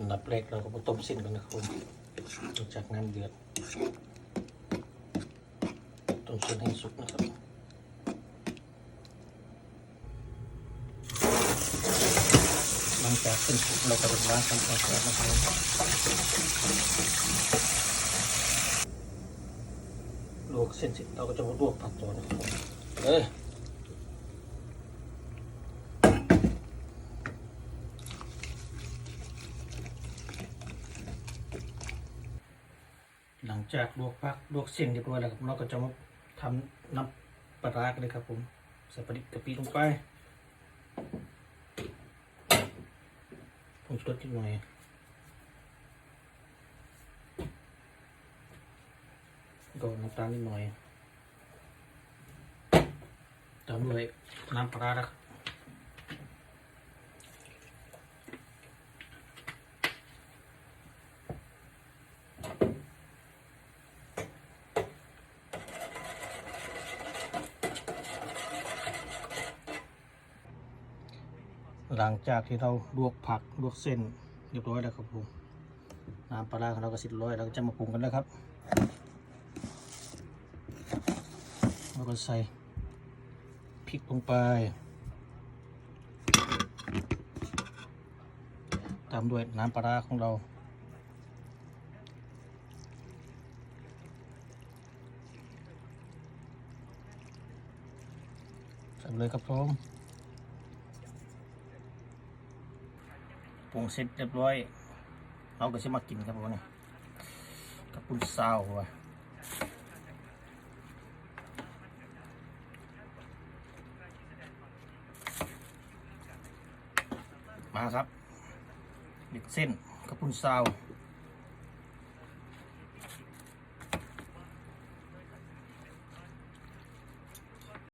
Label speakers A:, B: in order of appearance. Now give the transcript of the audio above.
A: อันดับแรกเราก็มาต้มเส้นกันนะครับผมจากน้ำเดือดต้มเส้นให้สุกนะครับหลังจากเส้นสุกเราก็จะล้างทำความสะอาดนะครับลวกเส้นเสร็จเราก็จะมาลวกผักต่อนะครับเลย หลังจากลวกผักลวกเส้นเรียบร้อยแล้วครับเราก็จะมาทำน้ำปลาร้ากันเลยครับผมใส่ปลาดิบกะปิลงไปผงชูรสนิดหน่อยก็น้ำตาลนิดหน่อยตามด้วยน้ำปลาร้าครับ หลังจากที่เราลวกผักลวกเส้นเรียบร้อยแล้วครับผมน้ำปลาร้าของเราก็สร็จเรียบร้อยเราก็จะมาปรุงกันแล้วครับเราก็ใส่พริกลงไปตามด้วยน้ำปลาร้าของเราใส่เลยครับผม ปรุงเสร็จเรียบร้อยเราก็จะมากินครับผมนี่กับปุ้นซาวว่ะมาครับเด็กเส้นกับปุ้นซาว